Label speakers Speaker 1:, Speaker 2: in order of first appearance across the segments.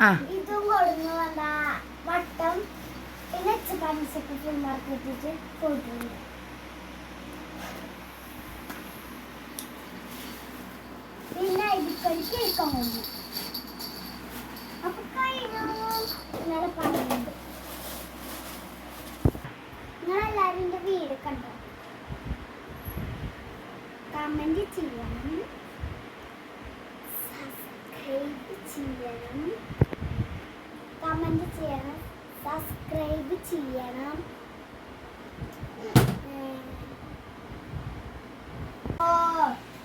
Speaker 1: ആ.
Speaker 2: ഇതും കൊടുന്നു എന്താ വട്ടം പിന്നെ പഞ്ചസൊക്കെ ഫുൾ മാർക്ക് ഇട്ടിട്ട് പോയിട്ടുണ്ട് പിന്നെ ഇതിക്കൊരു കേൾക്കാൻ വന്നു അപ്പൊ കഴിഞ്ഞു? ഇന്നലെ പറയുന്നുണ്ട് വീട് കണ്ടോ? കമന്റ് ചെയ്യണം. സബ്സ്ക്രൈബ് ചെയ്യണം. കമന്റ് ചെയ്യണം. സബ്സ്ക്രൈബ് ചെയ്യണം.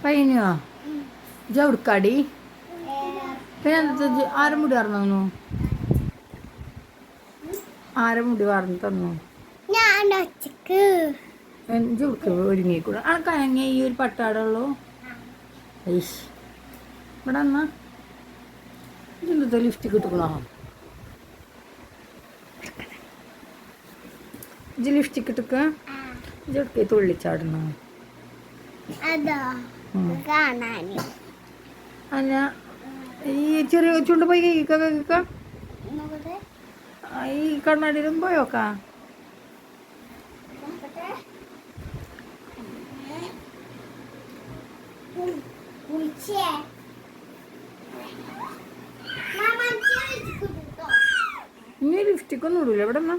Speaker 1: കഴിഞ്ഞോ
Speaker 2: ഏ,
Speaker 1: പിന്നെ ആരും മുടി പറഞ്ഞു മുടി ആരും മുടി പറഞ്ഞു തന്നു?
Speaker 2: ഞാൻ ഒച്ചക്ക്
Speaker 1: ജവിടുക്ക് ഒരുങ്ങിക്കൂടെ. അനക്കനങ്ങ ഈ ഒരു പട്ടാടുള്ളൂ ഇവിടെ എന്നാ ഇതിന്റെ ലിഫ്റ്റ് കിട്ടണോ ഇജ് ലിഫ്റ്റ് കിട്ടുക ഇജ്ജൊക്കെ തുള്ളിച്ചാടണോ അല്ല ഈ ചെറിയ ചുണ്ട് പോയി കേക്ക
Speaker 2: കേക്ക
Speaker 1: ഈ കണ്ണാടിയിലും പോയോക്കാ
Speaker 2: നോക്കട്ടെ
Speaker 1: ഇനി ലിഫ്റ്റിക്ക് ഒന്നും ഇടൂല. ഇവിടെ എന്നാ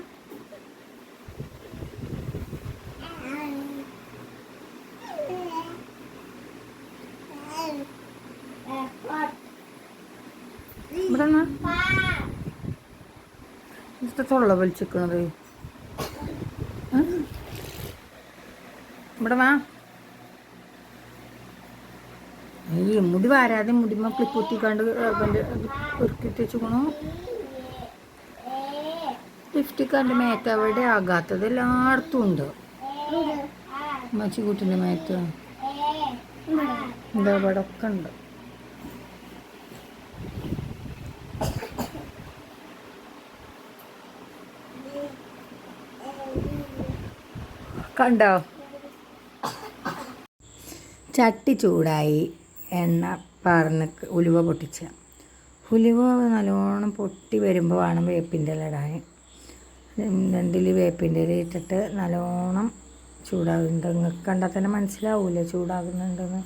Speaker 1: ഇവിടെ വലിച്ചിക്കണത്. ഇവിടെ വാ. ഈ മുടി വാരാതെ മുടിമ ക്ലിപ്പ് കുത്തിക്കാണ്ട് ഉരുക്കിട്ട് വെച്ചുക്കണു ലിഫ്റ്റിക്കാന്റെ മേത്ത് എവിടെ ആകാത്തത് എല്ലായിടത്തും ഉണ്ട്. മച്ചിക്കുട്ടിന്റെ മേത്ത്. എന്താ ഇവിടെ ഒക്കെ ഉണ്ട്. കണ്ടോ? ചട്ടി ചൂടായി എണ്ണ പറന്ന് ഉലുവ പൊട്ടിച്ച. ഉലുവ നല്ലോണം പൊട്ടി വരുമ്പോൾ വേണം വേപ്പിന്റെ ഇല ഇടാൻ രണ്ടിൽ വേപ്പിന്റെ ഇല ഇട്ടിട്ട് നല്ലോണം ചൂടാകുന്നുണ്ട് നിങ്ങൾക്ക് കണ്ടാൽ തന്നെ മനസ്സിലാവില്ല ചൂടാകുന്നുണ്ടെന്ന്.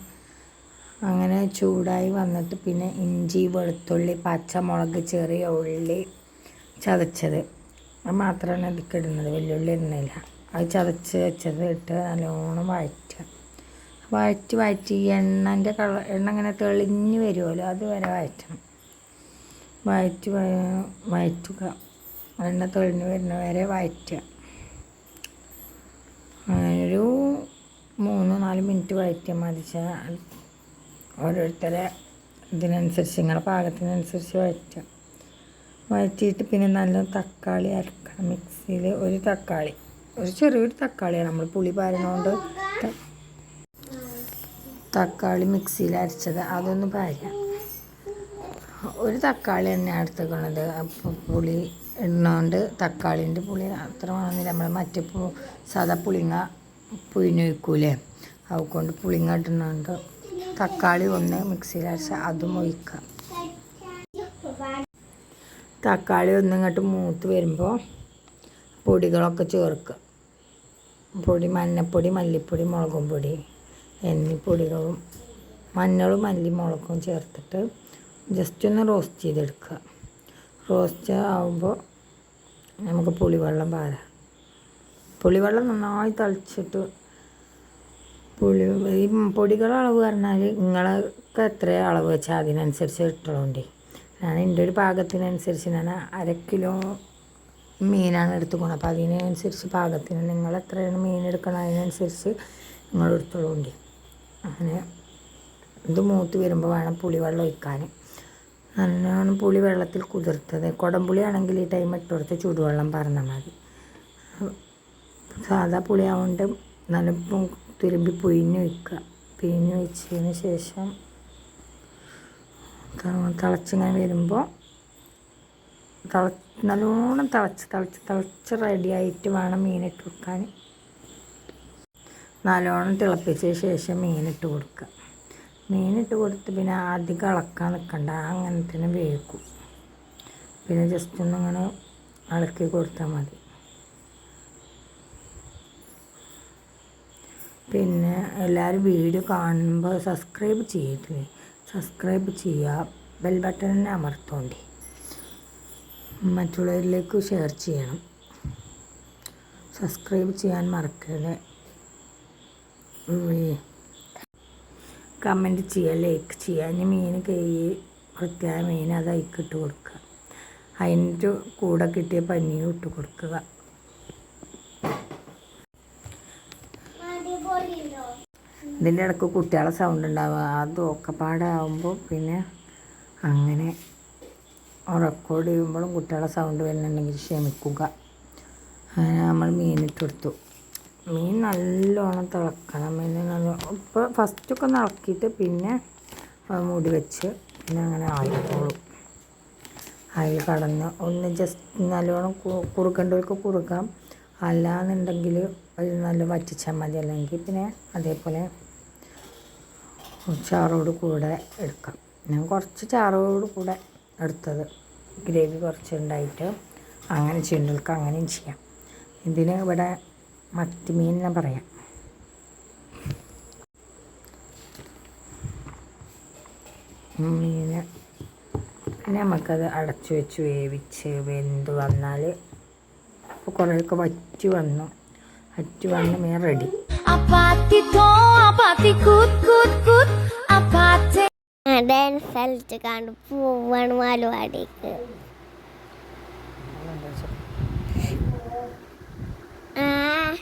Speaker 1: അങ്ങനെ ചൂടായി വന്നിട്ട് പിന്നെ ഇഞ്ചി വെളുത്തുള്ളി പച്ചമുളക് ചെറിയ ഉള്ളി ചതച്ചത്. അത് മാത്രമാണ് അതിക്ക് ഇടുന്നത്. വെല്ലുള്ളി ഇടുന്നില്ല. അത് ചതച്ച് വെച്ചത് ഇട്ട് നല്ലോണം വഴറ്റുക. വഴറ്റി വഴറ്റി എണ്ണന്റെ കളർ എണ്ണ ഇങ്ങനെ തെളിഞ്ഞ് വരുമല്ലോ അതുവരെ വഴറ്റണം. വഴറ്റി വഴറ്റുക. എണ്ണ തൊഴിഞ്ഞ് വരുന്ന വരെ വഴറ്റുക. ഒരു മൂന്ന് നാല് മിനിറ്റ് വഴറ്റിയാൽ മതി. ഓരോരുത്തരെ ഇതിനനുസരിച്ച് നിങ്ങളുടെ പാകത്തിനനുസരിച്ച് വഴറ്റുക. വഴറ്റിയിട്ട് പിന്നെ നല്ല തക്കാളി അരക്കണം മിക്സിയിൽ. ഒരു തക്കാളി ഒരു ചെറിയൊരു തക്കാളിയാണ് നമ്മൾ പുളി ത- തക്കാളി മിക്സിയിൽ അരച്ചത്. അതൊന്ന് പാരുക. ഒരു തക്കാളി തന്നെ എടുത്തുക്കണത് പുളി ഇടുന്നതുകൊണ്ട് തക്കാളിന്റെ പുളി അത്ര വേണമെന്നില്ല നമ്മൾ മറ്റേ പു സാധാ പുളിങ്ങ വയ്ക്കൂലേ അതുകൊണ്ട് പുളിങ്ങ ഇടുന്നുണ്ട്. തക്കാളി ഒന്ന് മിക്സിയിൽ അരച്ച അതും ഒഴിക്കാം. തക്കാളി ഒന്ന് ഇങ്ങോട്ട് മൂത്ത് വരുമ്പോൾ പൊടികളൊക്കെ ചേർക്കുക. പൊടി മഞ്ഞപ്പൊടി മല്ലിപ്പൊടി മുളകും പൊടി എന്നീ പൊടികളും മഞ്ഞളും മല്ലി മുളകും ചേർത്തിട്ട് ജസ്റ്റ് ഒന്ന് റോസ്റ്റ് ചെയ്തെടുക്കുക. റോസ്റ്റ് ആവുമ്പോൾ നമുക്ക് പുളിവെള്ളം പാരാം. പുളിവെള്ളം നന്നായി തളിച്ചിട്ട് പുളി ഈ പൊടികളുടെ അളവ് പറഞ്ഞാൽ നിങ്ങൾക്ക് എത്ര അളവ് വെച്ചാൽ അതിനനുസരിച്ച് ഇട്ടുള്ളതുകൊണ്ടേ ഞാൻ എന്റെ ഒരു പാകത്തിനനുസരിച്ച് ഞാൻ അര കിലോ മീനാണ് എടുത്തുകൊണ്ട് അപ്പോൾ അതിനനുസരിച്ച് പാകത്തിന് നിങ്ങൾ എത്രയാണ് മീൻ എടുക്കണം അതിനനുസരിച്ച് നിങ്ങൾ എടുത്തോളുണ്ട്. അങ്ങനെ ഇത് മൂത്ത് വരുമ്പോൾ വേണം പുളിവെള്ളം ഒഴിക്കാൻ നല്ലോണം പുളി വെള്ളത്തിൽ കുതിർത്തത്. കുടംപുളി ആണെങ്കിൽ ഈ ടൈം ഇട്ട് കൊടുത്ത് ചൂടുവെള്ളം പറഞ്ഞാൽ മതി. സാധാ പുളി ആവുകൊണ്ട് നല്ല തുരുമ്പി പുഴിഞ്ഞ് വയ്ക്കുക പിഴിഞ്ഞ് വെച്ചതിന് ശേഷം തിളച്ചിങ്ങനെ വരുമ്പോൾ തിള നല്ലോണം തിളച്ച് തിളച്ച് തിളച്ച് റെഡിയായിട്ട് വേണം മീനിട്ട് വെക്കാൻ നല്ലോണം തിളപ്പിച്ച ശേഷം മീനിട്ട് കൊടുക്കുക. മീനിട്ട് കൊടുത്ത് പിന്നെ അധികം ഇളക്കാൻ നിൽക്കണ്ട. അങ്ങനെ തന്നെ വേവിക്കും. പിന്നെ ജസ്റ്റ് ഒന്ന് ഇങ്ങനെ ഇളക്കി കൊടുത്താൽ മതി. പിന്നെ എല്ലാവരും വീഡിയോ കാണുമ്പോൾ സബ്സ്ക്രൈബ് ചെയ്തിട്ടില്ലേ സബ്സ്ക്രൈബ് ചെയ്യുക ബെൽ ബട്ടണിനെ അമർത്തോണ്ടി. മറ്റുള്ളവരിലേക്ക് ഷെയർ ചെയ്യണം. സബ്സ്ക്രൈബ് ചെയ്യാൻ മറക്കരുത്. കമന്റ് ചെയ്യുക ലൈക്ക് ചെയ്യുക. ഇനി മീൻ കൈ വൃത്തിയായ മീൻ അത് അതിക്കിട്ട് കൊടുക്കുക. അതിന്റെ കൂടെ കിട്ടിയ പനിയും ഇട്ട് കൊടുക്കുക. ഇതിന്റെ ഇടയ്ക്ക് കുട്ടികളെ സൗണ്ട് ഉണ്ടാവുക. അത് ഒക്കെപ്പാടാകുമ്പോൾ പിന്നെ അങ്ങനെ റെക്കോർഡ് ചെയ്യുമ്പോഴും കുട്ടികളെ സൗണ്ട് വരുന്നുണ്ടെങ്കിൽ ക്ഷമിക്കുക. അങ്ങനെ നമ്മൾ മീനിട്ട് കൊടുത്തു. മീൻ നല്ലോണം തിളക്കണം. മീൻ നല്ല ഇപ്പോൾ ഫസ്റ്റൊക്കെ ഒന്ന് ഇളക്കിയിട്ട് പിന്നെ മൂടി വെച്ച് പിന്നെ അങ്ങനെ ആയിക്കോളും. അതിൽ കടന്ന് ഒന്ന് ജസ്റ്റ് നല്ലോണം കുറുക്കേണ്ടവർക്ക് കുറുക്കാം. അല്ലാന്നുണ്ടെങ്കിൽ നല്ല വറ്റിച്ചാൽ മതി. അല്ലെങ്കിൽ പിന്നെ അതേപോലെ ചാറോട് കൂടെ എടുക്കാം. ഞാൻ കുറച്ച് ചാറോട് കൂടെ എടുത്തത്. ഗ്രേവി കുറച്ച് ഉണ്ടായിട്ട് അങ്ങനെ ചെയ്യേണ്ടവർക്ക് അങ്ങനെയും ചെയ്യാം. ഇതിന് ഇവിടെ മത്തിമീൻ എന്ന് പറയാം. മീൻ പിന്നെ നമുക്കത് അടച്ചു വെച്ച് വേവിച്ച് വെന്ത് വന്നാൽ ഇപ്പോൾ കുറേയൊക്കെ വറ്റി വന്നു. വറ്റി വന്ന് മീൻ റെഡി
Speaker 2: കളിച്ച് കണ്ട് പോവാണ് മാലുവാടിക്ക്. 啊